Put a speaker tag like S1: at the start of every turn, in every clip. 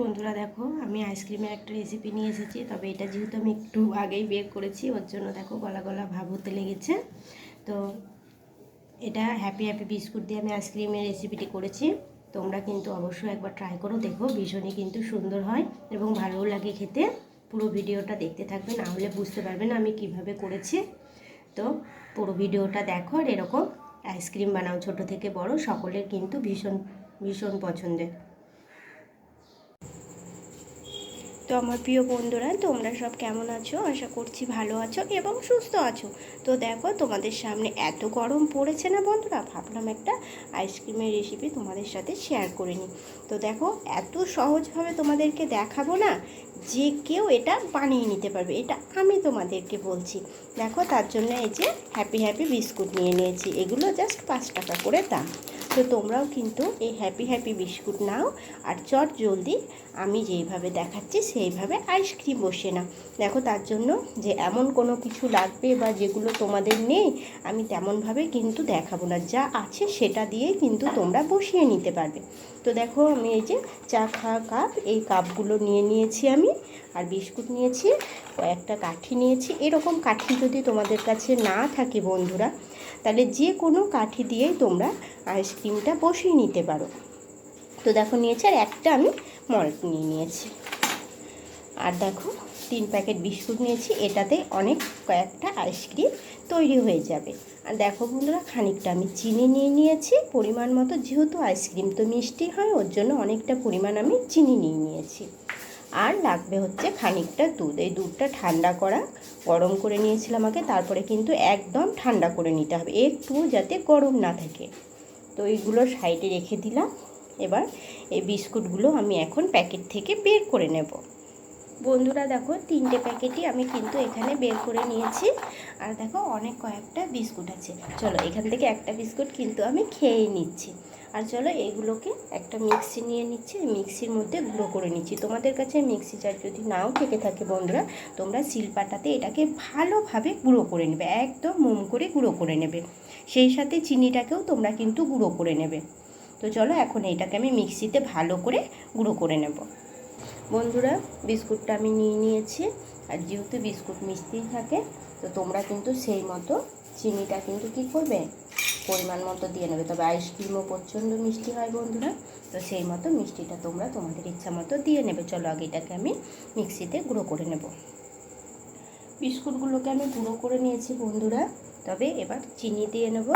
S1: বন্ধুরা দেখো, আমি আইসক্রিমের একটা রেসিপি নিয়ে এসেছি, তবে এটা যেহেতু আমি একটু আগেই বের করেছি, ওর জন্য দেখো গলা গলা ভাব হতে লেগেছে। তো এটা হ্যাপি হ্যাপি বিস্কুট দিয়ে আমি আইসক্রিমের রেসিপিটি করেছি। তোমরা কিন্তু অবশ্যই একবার ট্রাই করো, দেখো ভীষণই কিন্তু সুন্দর হয় এবং ভালোও লাগে খেতে। পুরো ভিডিওটা দেখতে থাকবে, না হলে বুঝতে পারবে না আমি কীভাবে করেছি। তো পুরো ভিডিওটা দেখো, আর এরকম আইসক্রিম বানাও, ছোট থেকে বড়, সকলের কিন্তু ভীষণ ভীষণ পছন্দের।
S2: তো আমার প্রিয় বন্ধুরা, তোমরা সব কেমন আছো? আশা করছি ভালো আছো এবং সুস্থ আছো। তো দেখো, তোমাদের সামনে এত গরম পড়েছে না বন্ধুরা? ভাবলাম একটা আইসক্রিমের রেসিপি তোমাদের সাথে শেয়ার করে নিই। তো দেখো, এত সহজভাবে তোমাদেরকে দেখাবো না যে কেউ এটা বানিয়ে নিতে পারবে। এটা আমি তোমাদেরকে বলছি। দেখো, তার জন্য এই যে হ্যাপি হ্যাপি বিস্কুট নিয়ে নিয়েছি। এগুলো জাস্ট পাঁচ টাকা করে দাম। তো তোমরাও কিন্তু এই হ্যাপি হ্যাপি বিস্কুট নাও আর চট জলদি আমি যেইভাবে দেখাচ্ছি, সেইভাবে আইসক্রিম বসে না দেখো, তার জন্য যে এমন কোনো কিছু লাগবে বা যেগুলো তোমাদের নেই, আমি তেমনভাবে কিন্তু দেখাবো না। যা আছে সেটা দিয়েই কিন্তু তোমরা বসিয়ে নিতে পারবে। তো দেখো, আমি এই যে চা খাওয়া কাপ এই কাপগুলো নিয়ে নিয়েছি আমি। আর বিস্কুট নিয়েছি, কয়েকটা কাঠি নিয়েছি। এরকম কাঠি যদি তোমাদের কাছে না থাকে বন্ধুরা, তাহলে যে কোনো কাঠি দিয়েই তোমরা আইসক্রিমটা বসিয়ে নিতে পারো। তো দেখো নিয়েছি, আর একটা আমি মল্ট নিয়ে নিয়েছি। আর দেখো, তিন প্যাকেট বিস্কুট নিয়েছি, এটাতে অনেক কয়েকটা আইসক্রিম তৈরি হয়ে যাবে। আর দেখো বন্ধুরা, খানিকটা আমি চিনি নিয়ে নিয়েছি, পরিমাণ মতো, যেহেতু আইসক্রিম তো মিষ্টি হয়, ওর জন্য অনেকটা পরিমাণ আমি চিনি নিয়ে নিয়েছি। আর লাগবে হচ্ছে খানিকটা দুধ। এই দুধটা ঠান্ডা করা, গরম করে নিয়েছিলাম আগে, তারপরে কিন্তু একদম ঠান্ডা করে নিতে হবে। একটু যাতে গরম না থাকে। তো এইগুলো সাইডে রেখে দিলাম। এবার এই বিস্কুটগুলো আমি এখন প্যাকেট থেকে বের করে নেব। বন্ধুরা দেখো, তিনটে প্যাকেটই আমি কিন্তু এখানে বের করে নিয়েছি। আর দেখো, অনেক কয়েকটা বিস্কুট আছে। চলো, এখান থেকে একটা বিস্কুট কিন্তু আমি খেয়েই নিচ্ছি। আর চলো, এগুলোকে একটা মিক্সি নিয়ে নিচ্ছি। মিক্সির মধ্যে গুঁড়ো করে নিচ্ছি। তোমাদের কাছে মিক্সি জার যদি নাও থেকে থাকে বন্ধুরা, তোমরা শিলপাটাতে এটাকে ভালোভাবে গুঁড়ো করে নেবে। একদম মোম করে গুঁড়ো করে নেবে। সেই সাথে চিনিটাকেও তোমরা কিন্তু গুঁড়ো করে নেবে। তো চলো, এখন এটাকে আমি মিক্সিতে ভালো করে গুঁড়ো করে নেব। বন্ধুরা, বিস্কুটটা আমি নিয়ে নিয়েছি। আর যেহেতু বিস্কুট মিষ্টি থাকে, তো তোমরা কিন্তু সেই মতো চিনিটা কিন্তু কি করবে? পরিমাণ মতো দিয়ে নেবে। তবে আইসক্রিমও প্রচণ্ড মিষ্টি হয় বন্ধুরা, তো সেই মতো মিষ্টিটা তোমরা তোমাদের ইচ্ছা মতো দিয়ে নেবে। চলো আগে এটাকে আমি মিক্সিতে গুঁড়ো করে নেব। বিস্কুটগুলোকে আমি গুঁড়ো করে নিয়েছি বন্ধুরা, তবে এবার চিনি দিয়ে নেব।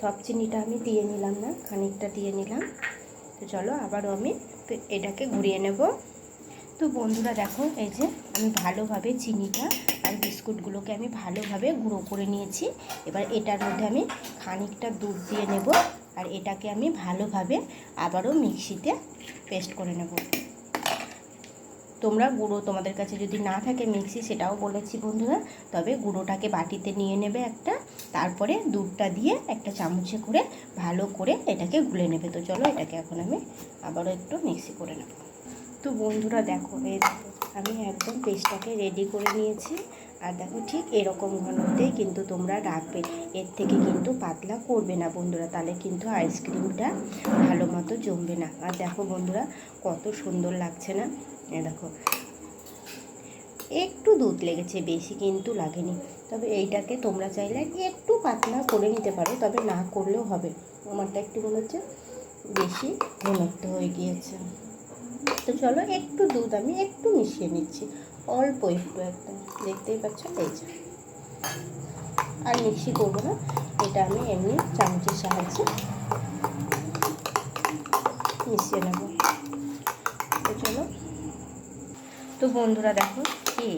S2: সব চিনিটা আমি দিয়ে নিলাম না, খানিকটা দিয়ে নিলাম। তো চলো আবারও আমি এটাকে ঘুরিয়ে নেব। তো বন্ধুরা দেখো, এই যে আমি ভালোভাবে চিনিটা আর বিস্কুটগুলোকে আমি ভালোভাবে গুঁড়ো করে নিয়েছি। এবার এটার মধ্যে আমি খানিকটা দুধ দিয়ে নেব আর এটাকে আমি ভালোভাবে আবারও মিক্সিতে পেস্ট করে নেব। তোমরা গুঁড়ো তোমাদের কাছে যদি না থাকে মিক্সি, সেটাও বলেছি বন্ধুরা। তবে গুঁড়োটাকে বাটিতে নিয়ে নেবে একটা, তারপরে দুধটা দিয়ে একটা চামচে করে ভালো করে এটাকে গুলে নেবে। তো চলো এটাকে এখন আমি আবারও একটু মিক্সি করে নেব। তো বন্ধুরা দেখো, এই আমি একদম পেস্টটাকে রেডি করে নিয়েছি। আর দেখো ঠিক এরকম ঘনতেই কিন্তু তোমরা রাখবে এর থেকে কিন্তু পাতলা করবে না বন্ধুরা, তাহলে কিন্তু আইসক্রিমটা ভালো মতো জমবে না। আর দেখো বন্ধুরা, কত সুন্দর লাগছে না? এ দেখো। একটু দুধ লেগেছে বেশি কিন্তু লাগেনি। তবে এইটাকে তোমরা চাইলে একটু পাতলা করে নিতে পারো, তবে না করলেও হবে। আমারটা একটু মনে হচ্ছে বেশি ঘনত্ব হয়ে গিয়েছে। তো চলো একটু দুধ আমি একটু মিশিয়ে নিচ্ছি। অল্প একটু একদম দেখতেই পাচ্ছ? এই যে। আর মিক্সি করব না, এটা আমি এমনি চামচের সাহায্যে মিশিয়ে নেব তো চলো তো বন্ধুরা দেখো কি,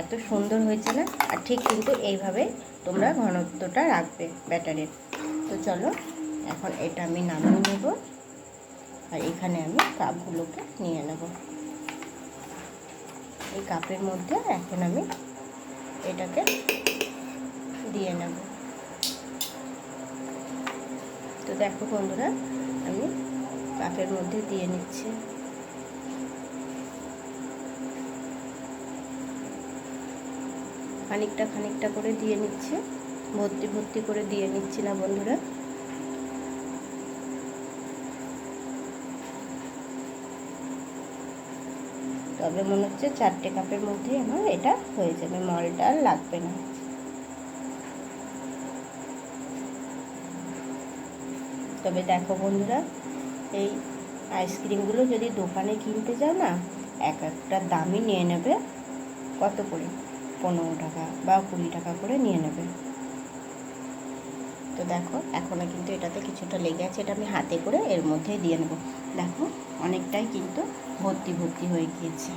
S2: এত সুন্দর হয়েছে না? আর ঠিক কিন্তু এইভাবে তোমরা ঘনত্বটা রাখবে ব্যাটারের। তো চলো, এখন এটা আমি নামিয়ে নেব। আর এখানে আমি কাপগুলোকে নিয়ে নেব। এই কাপের মধ্যে এখন আমি এটাকে দিয়ে নেব। তো দেখো বন্ধুরা, আমি কাপের মধ্যে দিয়ে নিচ্ছি। খানিকটা খানিকটা করে দিয়ে নিচ্ছে। ভর্তি ভর্তি করে দিয়ে নিচ্ছি না বন্ধুরা। তবে মনে হচ্ছে চারটে কাপের মধ্যে আমার এটা হয়ে যাবে, মলটা আর লাগবে না। তবে দেখো বন্ধুরা, এই আইসক্রিমগুলো যদি দোকানে কিনতে যাও না, এক একটা দামই নিয়ে নেবে। কত করে? পনেরো টাকা বা কুড়ি টাকা করে নিয়ে নেবে। তো দেখো এখনও কিন্তু এটাতে কিছুটা লেগে আছে, এটা আমি হাতে করে এর মধ্যে দিয়ে নেব। দেখো, অনেকটাই কিন্তু ভর্তি ভর্তি হয়ে গিয়েছে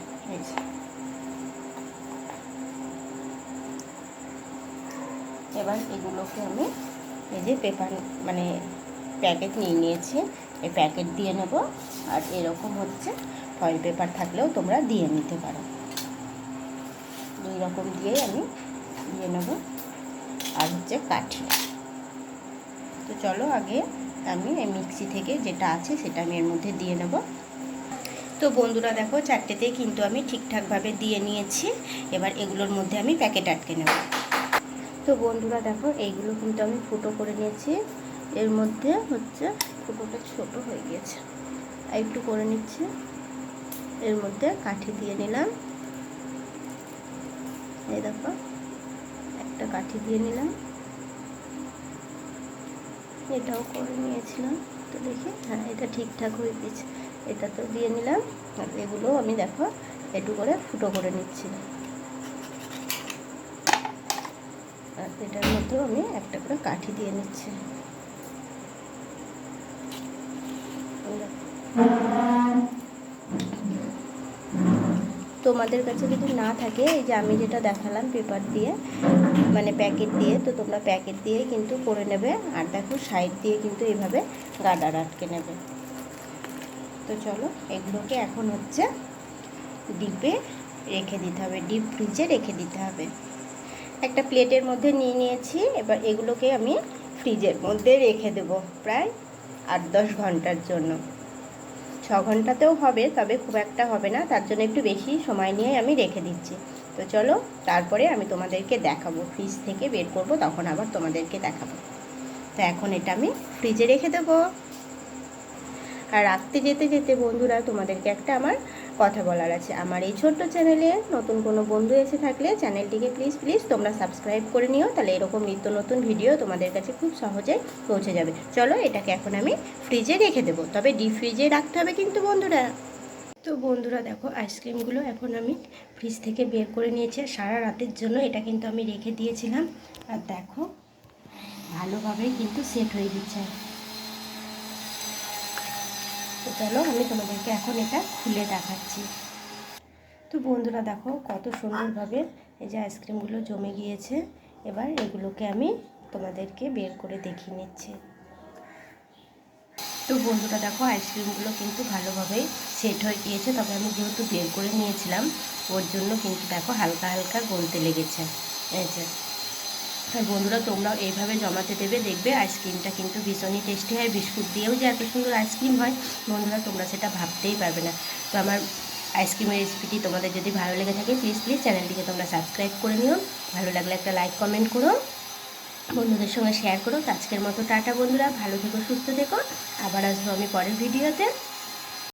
S2: এবার এগুলোকে আমি এই যে পেপার মানে প্যাকেট নিয়ে নিয়েছি, এই প্যাকেট দিয়ে নেব। আর এরকম হচ্ছে, ফয়েল পেপার থাকলেও তোমরা দিয়ে নিতে পারো। দুই রকম দিয়েই আমি দিয়ে নেব। আর হচ্ছে কাঠি। তো চলো আগে আমি এই মিক্সি থেকে যেটা আছে সেটা আমি এর মধ্যে দিয়ে নেব। তো বন্ধুরা দেখো চারটেতে কিন্তু আমি ঠিকঠাকভাবে দিয়ে নিয়েছি। এবার এগুলোর মধ্যে আমি প্যাকেট আটকে নেব। তো বন্ধুরা দেখো, এইগুলো কিন্তু আমি ফুটো করে নিয়েছি। এর মধ্যে হচ্ছে ফুটোটা ছোট হয়ে গিয়েছে। একটু করে নিচ্ছি। এর মধ্যে কাঠি দিয়ে নিলাম। এই দেখো, একটা কাঠি দিয়ে নিলাম। এটাও করে নিয়েছিলাম, তো দেখি হ্যাঁ এটা ঠিকঠাক হয়ে গেছে। এটা তো দিয়ে নিলাম, আর এগুলো আমি দেখো, একটু করে ফুটো করে নিচ্ছি। আর এটার মধ্যেও আমি একটা করে কাঠি দিয়ে নিচ্ছি। তোমাদের কাছে যদি না থাকে, এই যে আমি যেটা দেখালাম পেপার দিয়ে মানে প্যাকেট দিয়ে, তো তোমরা প্যাকেট দিয়ে কিন্তু করে নেবে। আর দেখো সাইড দিয়ে কিন্তু এইভাবে গাডার আটকে নেবে। তো চলো, এগুলোকে এখন হচ্ছে ডিপে রেখে দিতে হবে। ডিপ ফ্রিজে রেখে দিতে হবে। একটা প্লেটের মধ্যে নিয়ে নিয়েছি, এবার এগুলোকে আমি ফ্রিজের মধ্যে রেখে দেব প্রায় আট দশ ঘণ্টার জন্য। ছ ঘন্টাতেও হবে, তবে খুব একটা হবে না। তার জন্য একটু বেশি সময় নিয়ে আমি রেখে দিচ্ছি। তো চলো, তারপরে আমি তোমাদেরকে দেখাবো। ফ্রিজ থেকে বের করব, তখন আবার তোমাদেরকে দেখাবো। তো এখন এটা আমি ফ্রিজে রেখে দেবো। আর রাখতে যেতে যেতে বন্ধুরা, তোমাদেরকে একটা আমার কথা বলার আছে। আমার এই ছোট্ট চ্যানেলে নতুন কোনো বন্ধু এসে থাকলে চ্যানেলটিকে প্লিজ প্লিজ তোমরা সাবস্ক্রাইব করে নিও। তাহলে এরকম নিত্য নতুন ভিডিও তোমাদের কাছে খুব সহজে পৌঁছে যাবে। চলো এটাকে এখন আমি ফ্রিজে রেখে দেবো। তবে ডিপ ফ্রিজে রাখতে হবে কিন্তু বন্ধুরা। তো বন্ধুরা দেখো আইসক্রিমগুলো এখন আমি ফ্রিজ থেকে বের করে নিয়েছি সারা রাতের জন্য এটা কিন্তু আমি রেখে দিয়েছিলাম। আর দেখো, ভালোভাবেই কিন্তু সেট হয়ে দিচ্ছে তো চলো আমি তোমাদেরকে এখন এটা খুলে দেখাচ্ছি। তো বন্ধুরা দেখো কত সুন্দরভাবে এই যে আইসক্রিমগুলো জমে গিয়েছে। এবার এগুলোকে আমি তোমাদেরকে বের করে দেখিয়ে নিচ্ছি। তো বন্ধুরা দেখো আইসক্রিমগুলো কিন্তু ভালোভাবেই সেট হয়ে গিয়েছে, তবে আমি যেহেতু বের করে নিয়েছিলাম, ওর জন্য কিন্তু দেখো হালকা হালকা গলতে লেগেছে। এই যে বন্ধুরা, তোমরাও এইভাবে জমাতে দেবে। দেখবে আইসক্রিমটা কিন্তু ভীষণই টেস্টি হয়। বিস্কুট দিয়েও যে এত সুন্দর আইসক্রিম হয়, বন্ধুরা, তোমরা সেটা ভাবতেই পারবে না। তো আমার আইসক্রিমের রেসিপিটি তোমাদের যদি ভালো লেগে থাকে প্লিজ প্লিজ চ্যানেলটিকে তোমরা সাবস্ক্রাইব করে নিও। ভালো লাগলে একটা লাইক কমেন্ট করো। বন্ধুদের সঙ্গে শেয়ার করো। আজকের মতো টাটা, বন্ধুরা। ভালো থেকো, সুস্থ থেকো। আবার আসব আমি পরের ভিডিওতে